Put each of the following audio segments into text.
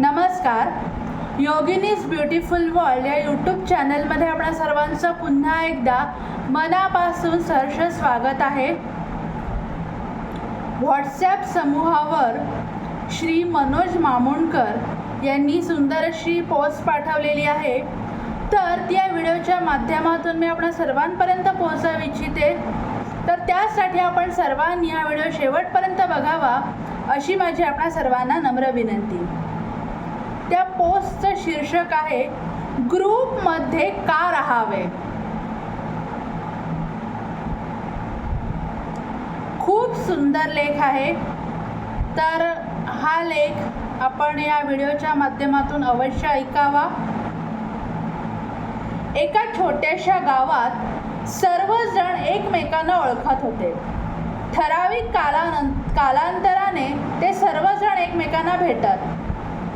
नमस्कार. योगिनीज beautiful world या YouTube चॅनलमध्ये आपणा सर्वांचं पुन्हा एकदा मनापासून सहर्ष स्वागत आहे. व्हॉट्सॲप समूहावर श्री मनोज मामुणकर यांनी सुंदर अशी पोस्ट पाठवलेली आहे. तर त्या व्हिडिओच्या माध्यमातून मी आपणा सर्वांपर्यंत पोहोचवू इच्छिते. तर त्यासाठी आपण सर्वांनी हा व्हिडिओ शेवटपर्यंत बघावा अशी माझी आपणा सर्वांना नम्र विनंती. पोस्टचं शीर्षक आहे ग्रुपमध्ये का राहावे? खूप सुंदर लेख आहे. तर हा लेख आपण या व्हिडिओच्या माध्यमातून अवश्य ऐकावा. एका छोट्याशा गावात सर्वजण एकमेकांना ओळखत होते. ठराविक कालानं कालांतराने ते सर्वजण एकमेकांना भेटत.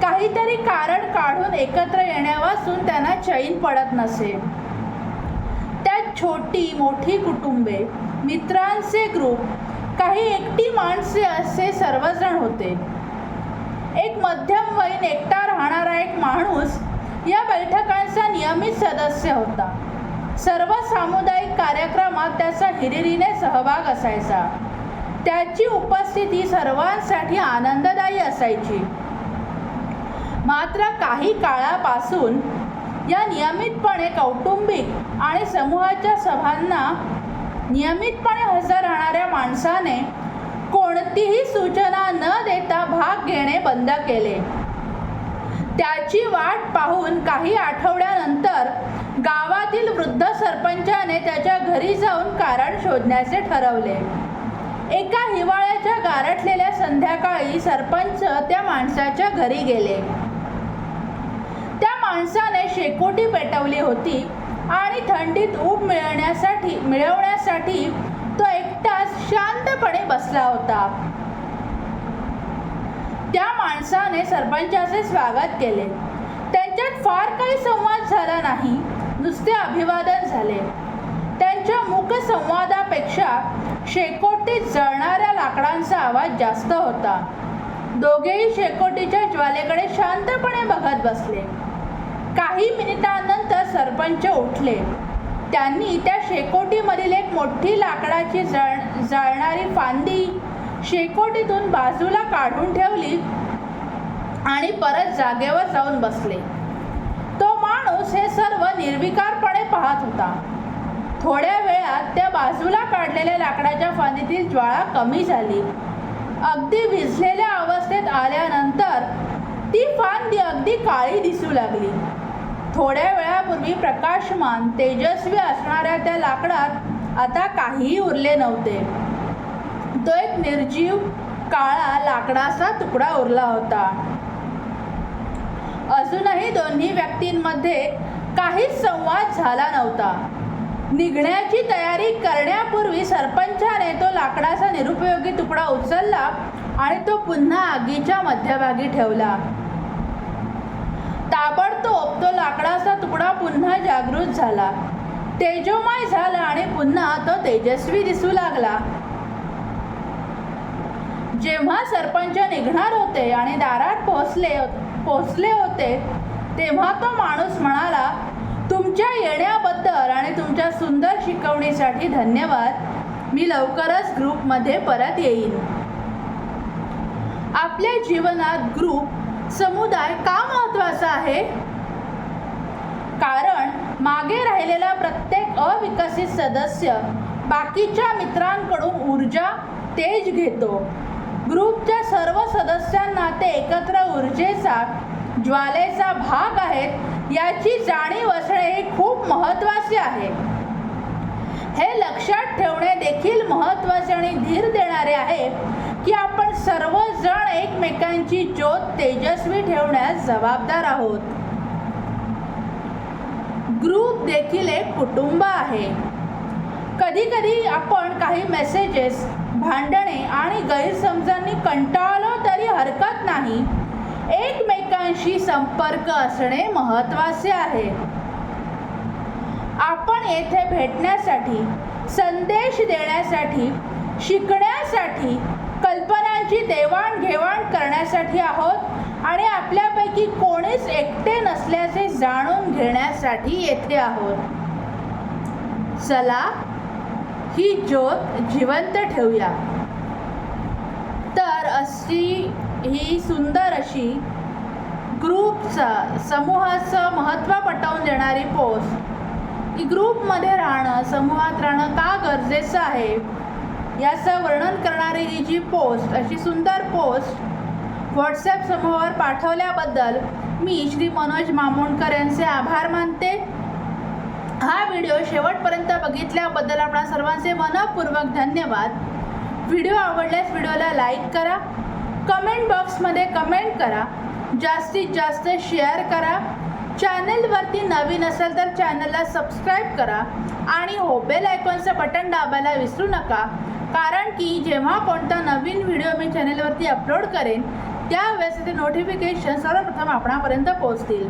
काहीतरी कारण काढून एकत्र येण्यापासून त्यांना चैन पडत नसे. त्यात छोटी मोठी कुटुंबे मित्रांचे ग्रुप काही एकटी माणसे असे सर्वजण होते. एक मध्यमवयीन एकटा राहणारा एक माणूस या बैठकांचा नियमित सदस्य होता. सर्व सामुदायिक कार्यक्रमात त्याचा हिरिरीने सहभाग असायचा. त्याची उपस्थिती सर्वांसाठी आनंददायी असायची. मात्र काही काळापासून या नियमितपणे कौटुंबिक आणि समूहाच्या सभांना नियमितपणे हजर राहणाऱ्या माणसाने कोणतीही सूचना न देता भाग घेणे बंद केले. त्याची वाट पाहून काही आठवड्यानंतर गावातील वृद्ध सरपंचाने त्याच्या घरी जाऊन कारण शोधण्याचे ठरवले. एका हिवाळ्याच्या गारठलेल्या संध्याकाळी सरपंच त्या माणसाच्या घरी गेले. माणसाने शेकोटी पेटवली होती आणि थंडीत ऊब मिळवण्यासाठी मिळवण्यासाठी तो एकटाच शांतपणे बसला होता. त्या माणसाने सरपंचाचे स्वागत केले. त्यांच्यात फार काही संवाद झाला नाही नुसते अभिवादन झाले. त्यांच्या मुखसंवादापेक्षा शेकोटीत जळणाऱ्या लाकडांचा आवाज जास्त होता. दोघेही शेकोटीच्या ज्वालेकडे शांतपणे बघत बसले. काही मिनिटांनंतर सरपंच उठले. त्यांनी त्या शेकोटीमधील एक मोठी लाकडाची जळ जळणारी फांदी शेकोटीतून बाजूला काढून ठेवली आणि परत जागेवर जाऊन बसले. तो माणूस हे सर्व निर्विकारपणे पाहत होता. थोड्या वेळात त्या बाजूला काढलेल्या लाकडाच्या फांदीतील ज्वाळा कमी झाली. अगदी भिजलेल्या अवस्थेत आल्यानंतर ती फांदी अगदी काळी दिसू लागली. थोड्या वेळापूर्वी प्रकाशमान तेजस्वी असणाऱ्या त्या लाकडात आता काहीही उरले नव्हते. तो एक निर्जीव काळा लाकडाचा तुकडा उरला होता. अजूनही दोन्ही व्यक्तींमध्ये काहीच संवाद झाला नव्हता. निघण्याची तयारी करण्यापूर्वी सरपंचाने तो लाकडाचा निरुपयोगी तुकडा उचलला आणि तो पुन्हा आगीच्या मध्यभागी ठेवला. ताबडतोब तो लाकडाचा तुकडा पुन्हा जागृत झाला. तेजोमय झाला आणि पुन्हा तो तेजस्वी दिसू लागला. जेव्हा सरपंच निघणार होते आणि दारात पोहोचले पोहोचले होते तेव्हा तो माणूस म्हणाला तुमच्या येण्याबद्दल आणि तुमच्या सुंदर शिकवणीसाठी धन्यवाद. मी लवकरच ग्रुपमध्ये परत येईन. आपल्या जीवनात ग्रुप समुदाय का महत्त्वाचा आहे? कारण मागे राहिलेला प्रत्येक अविकसित सदस्य बाकीच्या मित्रांकडून ऊर्जा तेज घेतो. ग्रुपच्या सर्व सदस्यांना ते एकत्र ऊर्जेचा ज्वालेचा भाग आहेत याची जाणीव असणे हे खूप महत्त्वाचे आहे. लक्षात ठेवणे देखील महत्त्वाचे आणि धीर देणारे आहे की आपण सर्वजण एकमेकांची ज्योत तेजस्वी ठेवण्यास जबाबदार आहोत. ग्रुप देखील एक कुटुंब आहे. कधी कधी आपण काही मेसेजेस भांडणे आणि गैरसमजांनी कंटाळलो तरी हरकत नाही. एकमेकांशी संपर्क असणे महत्त्वाचे आहे. आपण येथे भेटण्यासाठी संदेश देण्यासाठी शिकण्यासाठी कल्पनांची देवाणघेवाण करण्यासाठी आहोत आणि आपल्यापैकी कोणीच एकटे नसल्याचे जाणून घेण्यासाठी येथे आहोत. चला ही ज्योत जिवंत ठेवूया. तर अशी ही सुंदर अशी ग्रुपचा समूहाचं महत्त्व पटवून देणारी पोस्ट. की ग्रुपमध्ये राहणं समूहात राहणं का गरजेचं आहे? याचं वर्णन करणारी ही जी पोस्ट अशी सुंदर पोस्ट व्हॉट्सॲप समूहावर पाठवल्याबद्दल मी श्री मनोज मामोणकर यांचे आभार मानते. हा व्हिडिओ शेवटपर्यंत बघितल्याबद्दल आपणा सर्वांचे मनपूर्वक धन्यवाद. व्हिडिओ आवडल्यास व्हिडिओला लाईक करा. कमेंट बॉक्समध्ये कमेंट करा. जास्तीत जास्त शेअर करा. चॅनलवरती नवीन असेल तर चॅनलला सबस्क्राईब करा आणि हो बेल आयकॉनचं बटन दाबायला विसरू नका. कारण की जेव्हा कोणता नवीन व्हिडिओ मी चॅनलवरती अपलोड करेन त्यावेळेस ते नोटिफिकेशन सर्वप्रथम आपणापर्यंत पोहोचतील.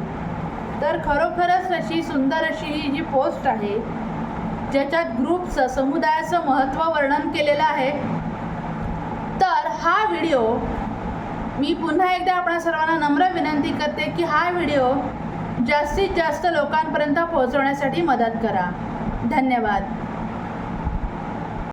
तर खरोखरच अशी सुंदर अशी ही जी पोस्ट आहे ज्याच्यात ग्रुपचं समुदायाचं महत्त्व वर्णन केलेलं आहे तर हा व्हिडिओ मी पुन्हा एकदा आपणा सर्वांना नम्र विनंती करते की हा व्हिडिओ जास्तीत जास्त लोकांपर्यंत पोहोचवण्यासाठी मदत करा. धन्यवाद.